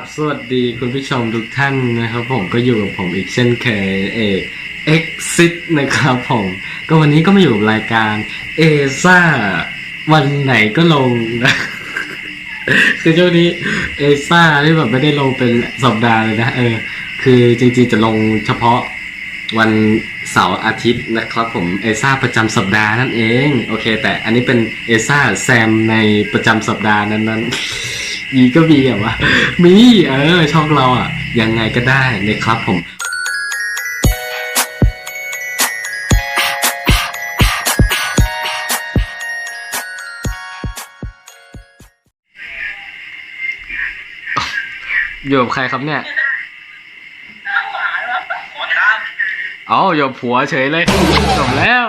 บสวัสดีคุณผู้ชมทุกท่านนะครับผมก็อยู่กับผมอีกเช่นเคยเอก Exit นะครับผม ก็วันนี้ก็มาอยู่กับรายการเอซ่าวันไหนก็ลงนะคือช่วงนี้เอซ่าที่แบบไม่ได้ลงเป็นสัปดาห์เลยนะเออ คือจริงๆจะลงเฉพาะวันเสาร์อาทิตย์นะครับผมเอซ่าประจำสัปดาห์นั่นเอง โอเค แต่อันนี้เป็นเอซ่าแซมในประจำสัปดาห์นั้นๆ มีก็มีอะวะมีเออ ช่องเราอะ ยังไงก็ได้นะครับผมอยู่กับใครครับเนี่ยเอาอยู่กับผัวเฉยเลยจบแล้ว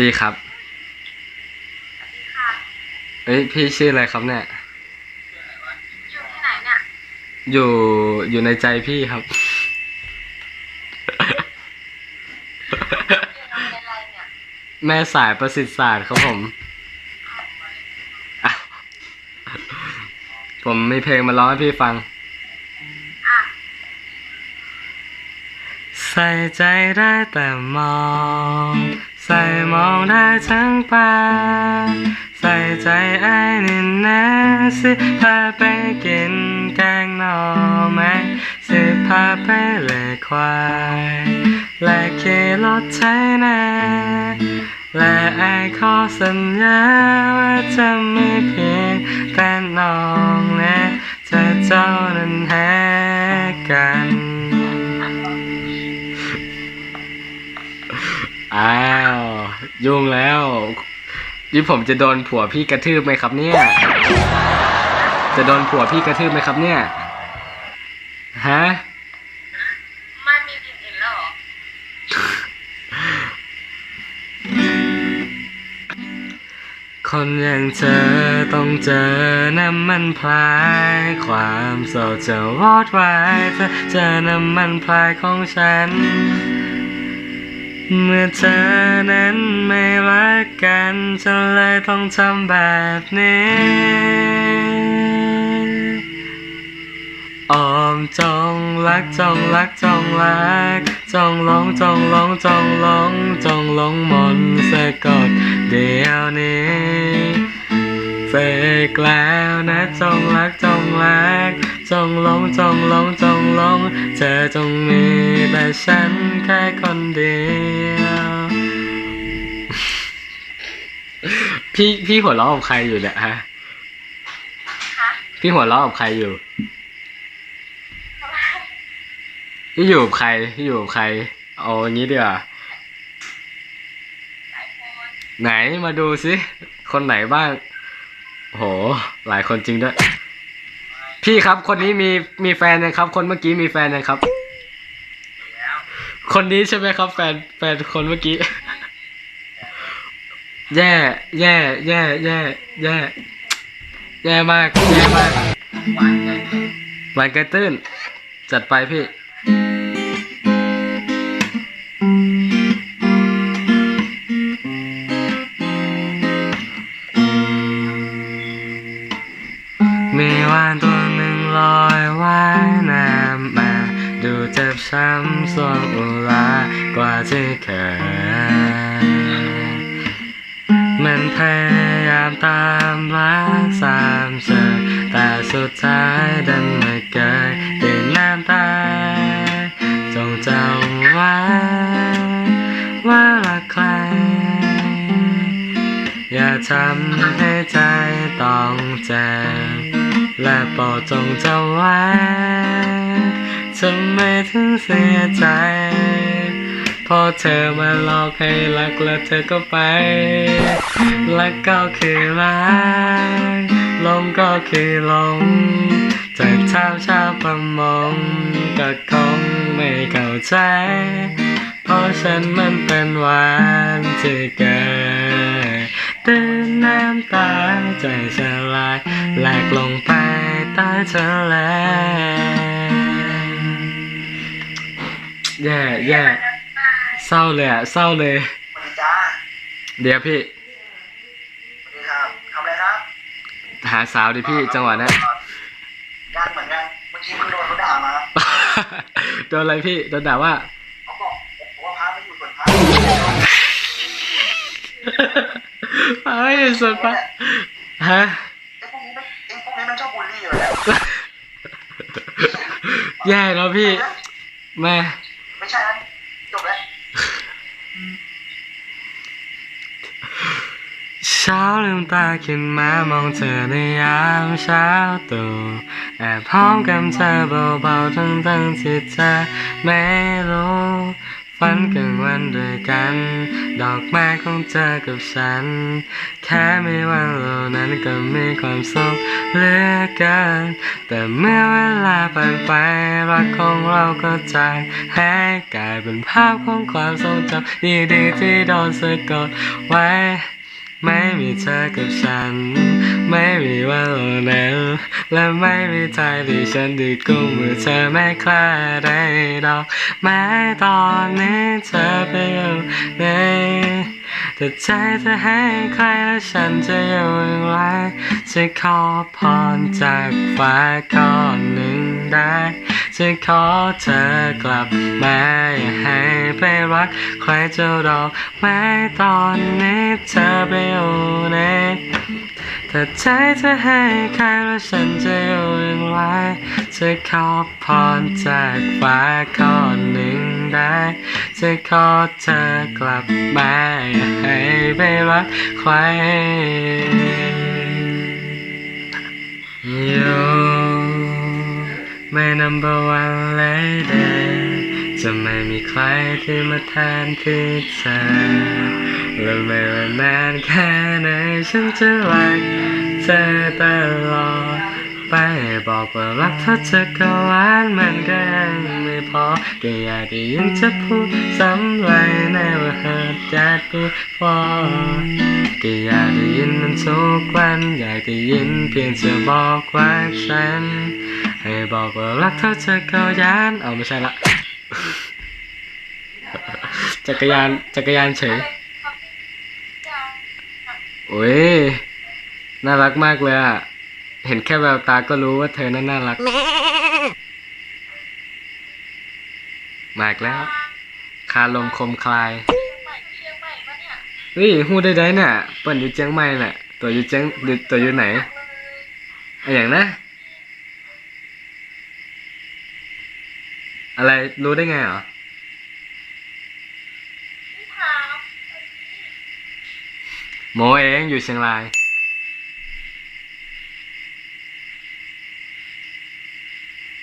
ดีครับ เอ้ยพี่ชื่ออะไรครับเนี่ย อยู่ที่ไหนเนี่ยอยู่อยู่ในใจพี่ครับ อยู่โรงเรียนอะไรเนี่ยแม่สายประสิทธิ์ศาสตร์ครับผมอะผมมีเพลงมาร้องให้พี่ฟัง อะใส่ใจได้แต่มอง ใส่มองได้ทั้งปาก ใส่ใจไอ้นี่นะสิพาไปกินแกงหน่อไหมสิพาไปเลยควายและขี่รถไถนาและไอ้ขอสัญญาว่าจะไม่เพียงแต่น้องนะจะเจ้านั้นแหกกันอ้าวยุ่งแล้ว นี่ผมจะโดนผัวพี่กระทืบไหมครับเนี่ย จะโดนผัวพี่กระทืบไหมครับเนี่ย ฮะ ไม่มีผิดอื่นแล้วเหรอคนอย่างเธอต้องเจอน้ำมันพลายความโศกจะวอดวายเธอเจอน้ำมันพลายของฉัน เมื่อเธอนั้นไม่รักกันฉันเลยต้องทำแบบนี้ ออมจองรักจองรักจองรัก จองหลงจองหลงจองหลงจองหลงมนสะกดเดียวนี้เฟกแล้วนะจองรักจองรัก จองหลงจองหลงจองหลงเธอจงมี ฉันแค่คนเดียว พี่พี่หัวเราะกับใครอยู่เนี่ยฮะฮะพี่หัวเราะกับใครอยู่ ทำไมพี่อยู่กับใคร พี่อยู่กับใคร เอาอย่างนี้ดีกว่า หลายคนไหนมาดูสิ คนไหนบ้าง โห หลายคนจริงด้วย พี่ครับ คนนี้มีมีแฟนยังครับ คนเมื่อกี้มีแฟนยังครับ คนนี้ใช่ไหมครับ แฟนแฟนคนเมื่อกี้ แย่ แย่ แย่ แย่ แย่ แย่มาก แย่มากหวานไกลตื้น จัดไปพี่ มีวานตัวหนึ่งลอยว่ายน้ำมา ดูเจ็บช้ำส่วงอุ ลากว่าที่เคยมันพยายามตามรักสามเสอแต่สุดท้ายดันไม่เกิดดินน้ำตาจงจำไว้ว่ารักใคร อย่าทำให้ใจต้องเจ็บและโปรดจงจำไว้ทำไมถึงเสียใจ พอเธอมาหลอกให้รักแล้วเธอก็ไป รักก็คือรักลงก็คือลงจะถามชาวประมงก็คงไม่เข้าใจ เพราะฉันมันเป็นหวานที่เกิดตื่นน้ำตาใจสลายแหลกลงไปใต้ทะเลแย่แย่ เศร้าเลยอะเศร้าเลย สวัสดีจ้าเดี๋ยวพี่ สวัสดีครับทำอะไรครับหาสาวดิพี่จังหวะนั้นยังเหมือนกันเมื่อกี้เพิ่งโดนเขาด่ามาโดนอะไรพี่โดนด่าว่า เขาบอกผมว่าพระไม่อยู่ส่วนพระเฮ้ยสุดปะฮะไอ้พวกนี้มันไอ้พวกนี้มันชอบบูลลี่อยู่แล้วแย่แล้วพี่แม่ไม่ใช่นะจบแล้ว เช้าลืมตาขึ้นมามองเธอในยามเช้าตู่แอบพร้อมกับเธอเบาๆทั้งทั้งๆที่เธอไม่รู้ฝันกลางวันด้วยกัน ดอกไม้ของเธอกับฉัน แค่ไมีวันเหล่านั้นก็มีความสุขเหลือเกินแต่เมื่อเวลาผ่านไปรักของเราก็จางหายกลายเป็นภาพของความทรงจำดีๆที่โดนสะกดไว้ ไม่มีเธอกับฉัน ไม่มีวันเหล่านั้นและไม่มีทางที่ฉันดีกุมมือเธอไม่คลาดได้ดอกแม้ตอนนี้เธอไปอยู่ไหนแต่ใจจะให้ใครและฉันจะอยู่อย่างไรจะขอพรจากฟ้าข้อหนึ่งได้ จะขอเธอกลับมาอย่าให้ไปรัก ใครจะรอแม้ตอนนี้เธอไปอยู่ไหนถ้าใจจะให้ใครแล้วฉันจะอยู่อย่างไรจะขอพรจากฟ้าข้อหนึ่งได้ จะขอเธอกลับมาอย่าให้ไปรักใคร You my number one lady จะไม่มีใครที่มาแทนที่เธอและไม่ว่านานแค่ไหนฉันจะรักเธอตลอดไปบอกว่ารักเธอจะก็หวานมันก็ยังไม่พอก็อยากได้ยินเธอพูดซ้ำเลย never heard that before ก็อยากได้ยินมันทุกวันอยากได้ยินเพียงเธอบอกว่าฉัน ให้บอกว่ารักเธอจะเกายาน เอาไม่ใช่ละ จักรยาน จักรยานเฉย โอ้ย น่ารักมากเลยอะ เห็นแค่แววตาก็รู้ว่าเธอนั้นน่ารัก มากแล้ว คาลมคมคลายนี่หม่ปะเนี่ยเฮ้ยฮู้ได้ได้น่ะเปิ่นอยู่เจียงใหม่น่ะตัวอยู่เจียงตัวอยู่ไหนอะอย่างนะ อะไรรู้ได้ไงเหรอพี่ถามโมเองอยู่เชียงราย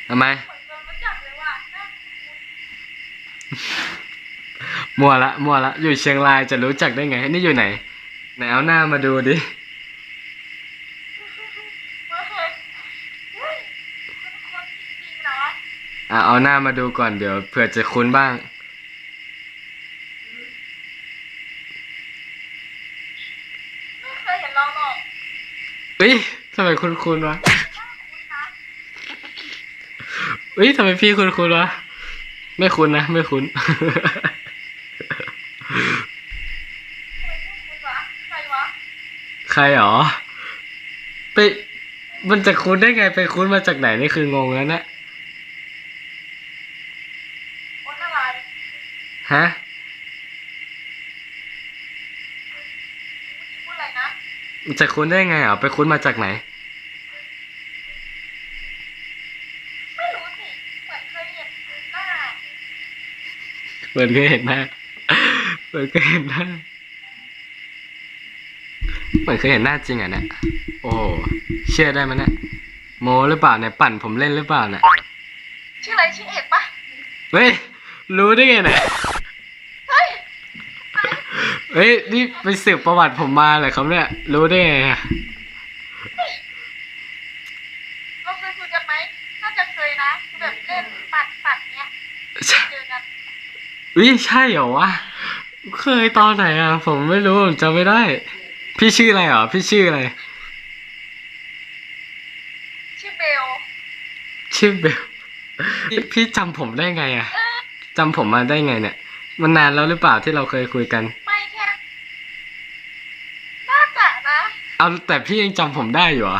ทำไมเหมือนจะรู้จักเลยว่ะหน้าคุ้นมั่วละ มั่วละ อยู่เชียงรายจะรู้จักได้ไง นี่อยู่ไหน ไหนเอาหน้ามาดูดิ ๆไม่เคยเฮ้ยมันคนจริงๆนะ อะ เอาหน้ามาดูก่อนเดี๋ยวเผื่อจะคุ้นบ้าง ไม่เคยเห็นเราหรอกเฮ้ยทำไมคุ้นคุ้นๆวะหน้าคุ้นนะเฮ้ยทำไมพี่คุ้นคุ้นๆวะ ไม่คุ้นนะ ไม่คุ้น ทำไมคุ้นๆวะใครวะใครหรอ ไป มันจะคุ้นได้ไง ไปคุ้นมาจากไหนนี่คืองงแล้วนะ คนอะไร ฮะพูดอะไรนะมันจะคุ้นได้ไงอะ ไปคุ้นมาจากไหน ไม่รู้สิเหมือนเคยเห็นหน้าเหมือนเคยเห็นหน้าเหมือนเคยเห็นหน้าเหมือนเคยเห็นหน้าจริงอะเนี่ยโอ้โหเชื่อได้ไหมเนี่ยโมหรือเปล่าเนี่ยปั่นผมเล่นหรือเปล่าเนี่ยชื่ออะไรชื่อเอกปะเฮ้ยรู้ได้ไงเนี่ยเฮ้ย เฮ้ย นี่ไปสืบประวัติผมมาเลยครับเนี่ย รู้ได้ไงอะเราเคยคุยกันไหมน่าจะเคยนะคือแบบเล่นปัดปัดเนี้ยใช่เจอกันวิใช่เหรอวะ เคยตอนไหนอะ ผมไม่รู้ ผมจำไม่ได้ พี่ชื่ออะไรเหรอ พี่ชื่ออะไร ชื่อเบลชื่อเบล พี่พี่จำผมได้ไงอะ เออจำผมมาได้ไงเนี่ย มันนานแล้วหรือเปล่าที่เราเคยคุยกัน เอาแต่พี่ยังจำผมได้อยู่เหร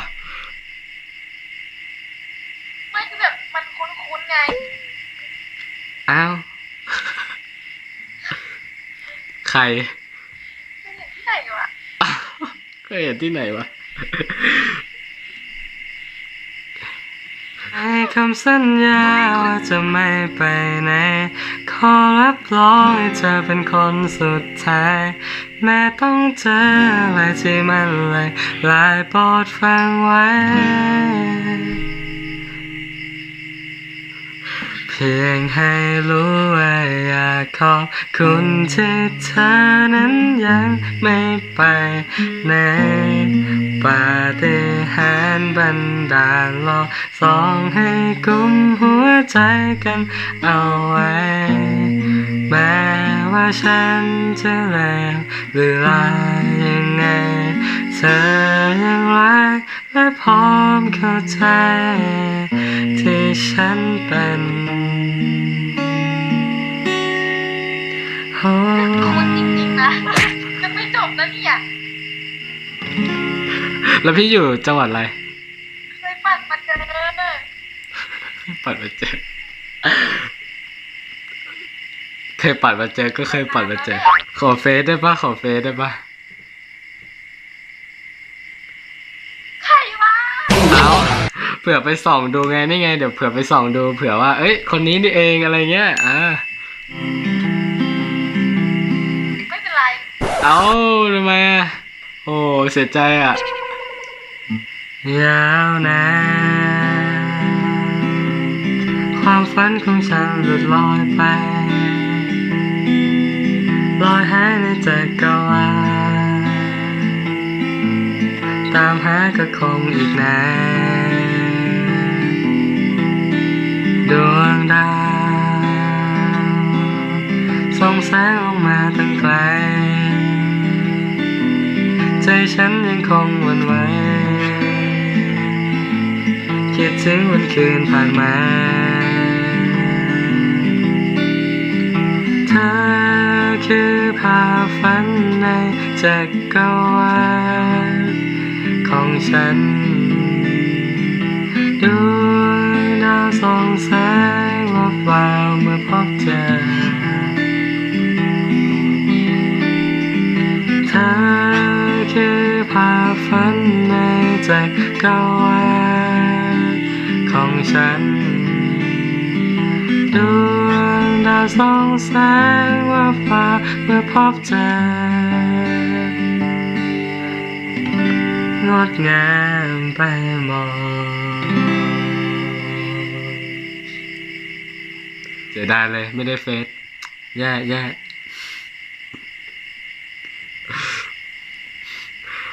ไม่คือแบบมันคุ้นๆไง อ้าว ใคร ไม่เห็นที่ไหนวะเคยเห็นที่ไหนวะให้คำสัญญาว่าจะไม่ไปไหน ขอรับรองให้เธอเป็นคนสุดท้าย แม้ต้องเจออะไรที่มันเลยลายปรดฟังไว้ เพียงให้รู้ว่าอยากขอบคุณที่เธอนั้นยังไม่ไปไหนปาฏิหาริย์บันดาลลอสองให้กุมหัวใจกันเอาไว้แม้ ว่าฉันจะเลวหรือลายยังไง เธอยังรักและพร้อมเข้าใจ ที่ฉันเป็นโอ้คุ้นจริงๆนะยังไม่จบนะเนี่ยแล้วพี่อยู่จังหวัดอะไรเคยปั่นมาเจอปัดมาเจอ เคยปัดมาเจอก็เคยปัดมาเจอ ขอเฟซได้ปะขอเฟซได้ปะใครวะเอาเผื่อไปส่องดูไงนี่ไง เดี๋ยวเผื่อไปส่องดูเผื่อว่า เอ้ย คนนี้นี่เองอะไรเงี้ยอ่าไม่เป็นไรเอาทำไมอะโอ้เสียใจอะยาวนานความฝันของฉันหลุดลอยไป ลอยหายในจักรวาลตามหาก็คงอีกนานดวงดาวส่องแสงออกมาตั้งไกล ใจฉันยังคงหวันไหวคิดถึงวันคืนผ่านมาเธอ คือภาพฝันในจักรวาลของฉันดวงดาวส่องแสงวับวาวเมื่อพบเจอ เธอคือภาพฝันในจักรวาลของฉันดวงดาว ส่องแสงว่าฟ้าเมื่อพบเจองดงามไปหมดเสียดายเลยไม่ได้เฟซแย่แย่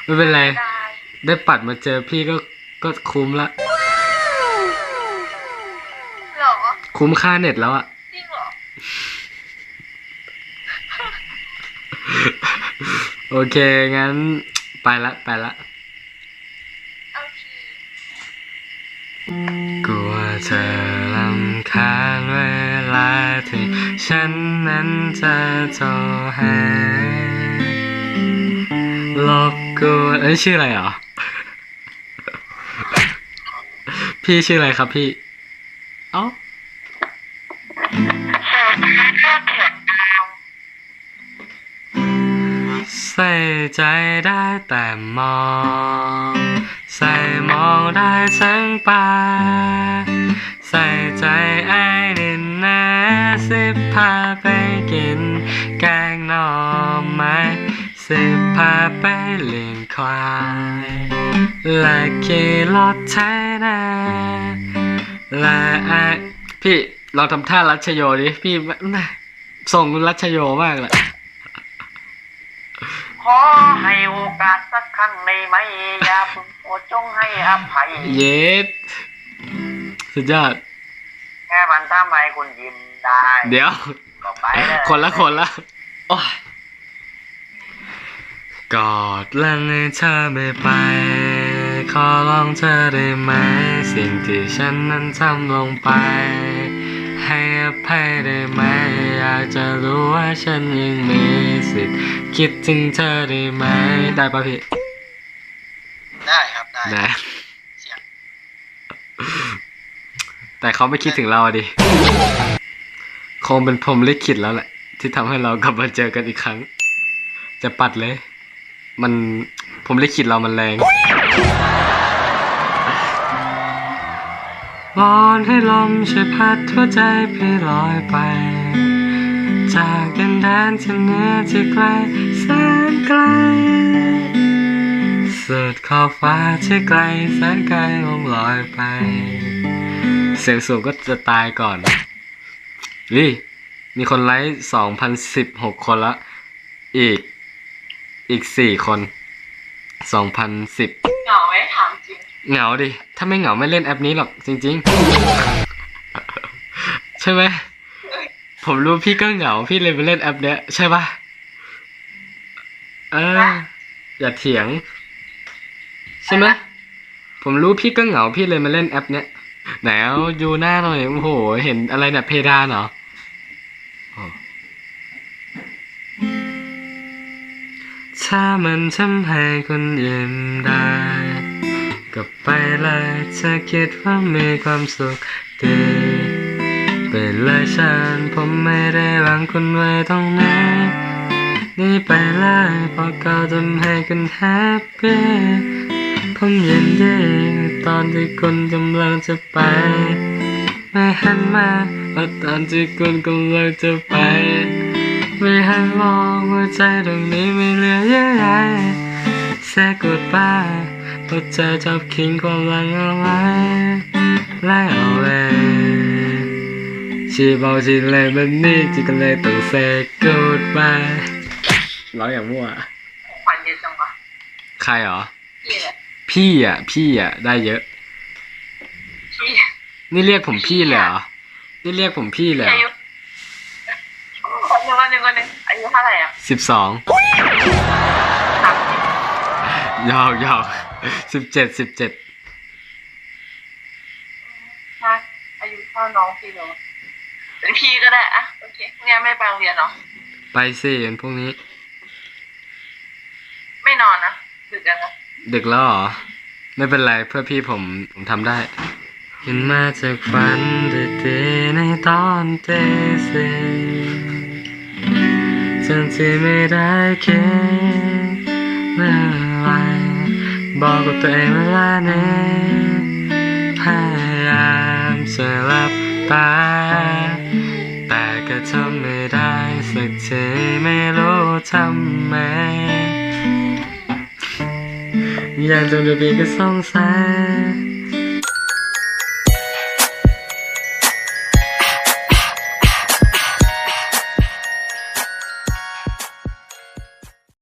ไม่เป็นไร ได้ได้ปัดมาเจอพี่ก็ก็คุ้มละเหรอคุ้มค่าเน็ตแล้วอะ จริงเหรอ โอเค งั้น ไปละไปละเอาทีกลัวเธอลำคาญเวลาที่ฉันนั้นจะโทรหาลบกวนเอ้ยชื่ออะไรเหรอ พี่ชื่ออะไรครับพี่ เอ้า ใส่ใจได้แต่มอง ใส่มองได้ทั้งปาใส่ใจไอ้นินนะสิบพาไปกิน แกงหน่อไม้สิบพาไปเลี้ยงควายและขี่รถไถนาและไอ้พี่ลองทำท่ารัชโยดิพี่แม่ส่งรัชโยมากเลย อให้โอกาสสักครั้งในไหมอย่าเพิ่งโปรดจงให้อภัย เย็ดสุดยอด แค่มันทำให้คุณยิ้มได้เดี๋ยว ก็ไปเลย คนละคนละโอ้ยกอดแล้วให้เธอไม่ไป ขอร้องเธอได้ไหม สิ่งที่ฉันนั้นทำลงไป ให้อภัยได้ไหม อยากจะรู้ว่าฉันยังมีสิทธิ์คิดถึงเธอได้ไหม ได้ปะพี่ ได้ครับได้ได้ เสียงแต่เขาไม่คิดถึงเราอะดิ คงเป็นพรหมลิขิตแล้วแหละ ที่ทำให้เรากลับมาเจอกันอีกครั้ง จะปัดเลย มันพรหมลิขิตเรามันแรง วอนให้ลมช่วยพัดหัวใจพี่ลอยไป จากดินแดนที่เหนือที่ไกลแสนไกล สุดขอบฟ้าที่ไกลแสนไกลลมลอยไป เสียงสูงก็จะตายก่อนนี่มีคนไลค์สองพันสิบหกคนละ อีก อีกสี่คนสองพันสิบเหงาไหมถาม เหงาดิ ถ้าไม่เหงาไม่เล่นแอปนี้หรอกจริง ๆ ใช่ไหม ผมรู้พี่ก็เหงา พี่เลยไปเล่นแอปเนี้ยใช่ปะเออ อย่าเถียง ใช่ไหมผมรู้พี่ก็เหงาพี่เลยมาเล่นแอปเนี้ยไหนเอาดูหน้าหน่อยโอ้โห เห็นอะไรเนี่ยเพดานเหรอโอ้ถ้ามันทำให้คนยิ้มได้ ก็ไปเลยจะคิดว่ามีความสุขดีไปเลยฉันผมไม่ได้หวังคุณไว้ตรงนี้นี่ไปเลยเพราะเขาทำให้คุณแฮปปี้ผมยินดีตอนที่คุณกำลังจะไป ไม่หันมาเพราตอนที่คุณกำลังจะไป ไม่หันมองหัวใจตรงนี้ไม่เหลือเยอะใย Say goodbye เพราะใจชอบคิงความหลังเอาไว้ไล่เอาไว้ชีบอกชีเลยแบบนี้จีก็เลยต้อง say goodbye ร้องอย่างมั่วขวัญเยอะจังวะใครเหรอ พี่แหละพี่อะ พี่อะ ได้เยอะ พี่นี่เรียกผมพี่เลยเหรอ นี่เรียกผมพี่เลยอายุคนหนึ่งคนหนึ่งคนหนึ่งอายุเท่าไหร่อะสิบสอง สามสิบยอกยอก สิบเจ็ดสิบเจ็ดนะอายุเท่าน้องพี่เลยเป็นพี่ก็ได้อะโอเคพรุ่งนี้ไม่ไปโรงเรียนเนาะไปสิวันพวกนี้ ไม่นอนนะดึกจังนะดึกแล้วเหรอ ไม่เป็นไรเพื่อพี่ผมผมทำได้เห็นมาจากฝันดีๆในตอนเตสีจนที่ไม่ได้คิดเมื่อไหร บอกกับตัวเองเวลานี้พยายามจะหลับตา แต่ก็ทำไม่ได้สักทีไม่รู้ทำไมอยากจะดูดีก็สงสัย